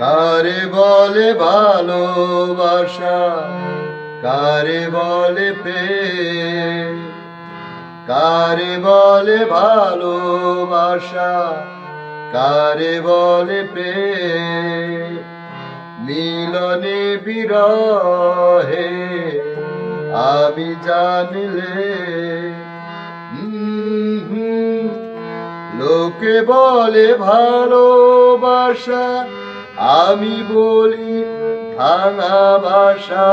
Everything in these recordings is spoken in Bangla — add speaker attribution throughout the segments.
Speaker 1: কারে বলে ভালোবাসা? কারে বলে প্রেম? কারে বলে ভালোবাসা? কারে বলে প্রেম? মিলনে বিরহে আমি জানলে লোকে বলে ভালোবাসা। আমি বলি ভাঙা বাসা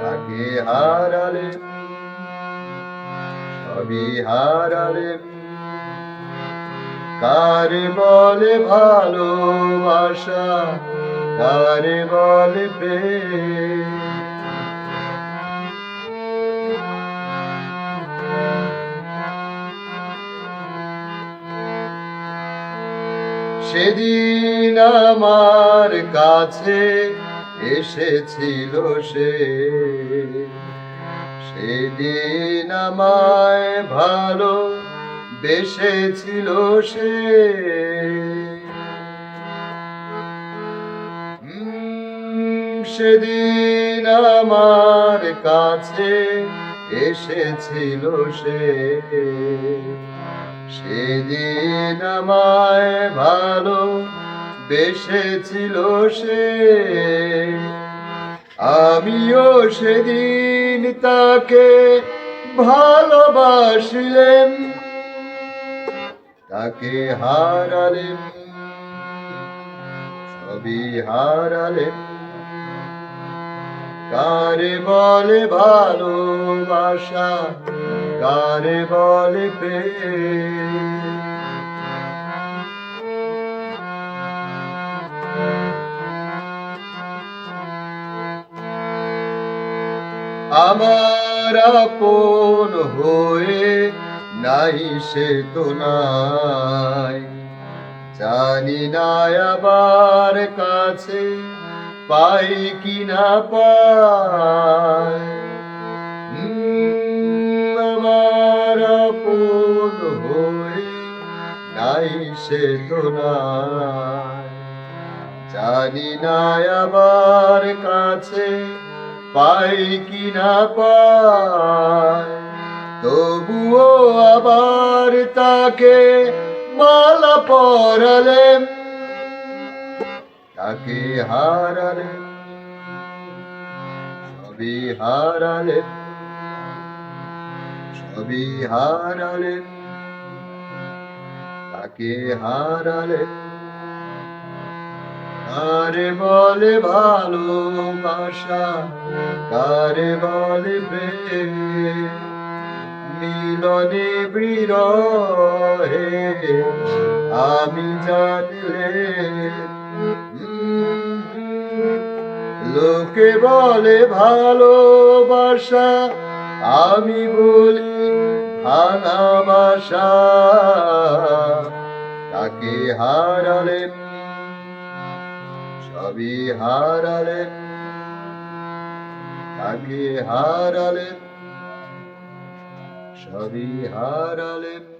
Speaker 1: তাকে হারালে সবই হারালে। কারে বলে ভালোবাসা কারে বলে প্রেম? সেদিন আমার কাছে এসেছিল সে। সেদিন আমায় ভালো বেসেছিল সে সেদিন আমার কাছে এসেছিল সে। সেদিন আমায় ভালো বেসেছিল সে। আমিও সেদিন তাকে ভালোবাসিলেন। তাকে হারালেন, সবই হারালেন। কারে বলে ভালোবাসা? কারে বলে প্রেম আমার আপন হয়ে নাই সে তো নাই। জানি না আবার কাছে পাই কি না পাই। নাই সে তো জানি না আবার কাছে পাই কি না পাই। তবুও আবার তাকে মালা পরালেন। তাকে হারালেন। সবই হারালেন। সবই হারালেন। তাকে হারালেন কারে বলে ভালোবাসা, কারে বলে প্রেম? মিলনে বিরহে আমি জানলে লোকে বলে ভালোবাসা, আমি বলি ভাঙা বাসা তাকে হারালেন সবই হারালেন তাকে হারালেন সবই হারালেন।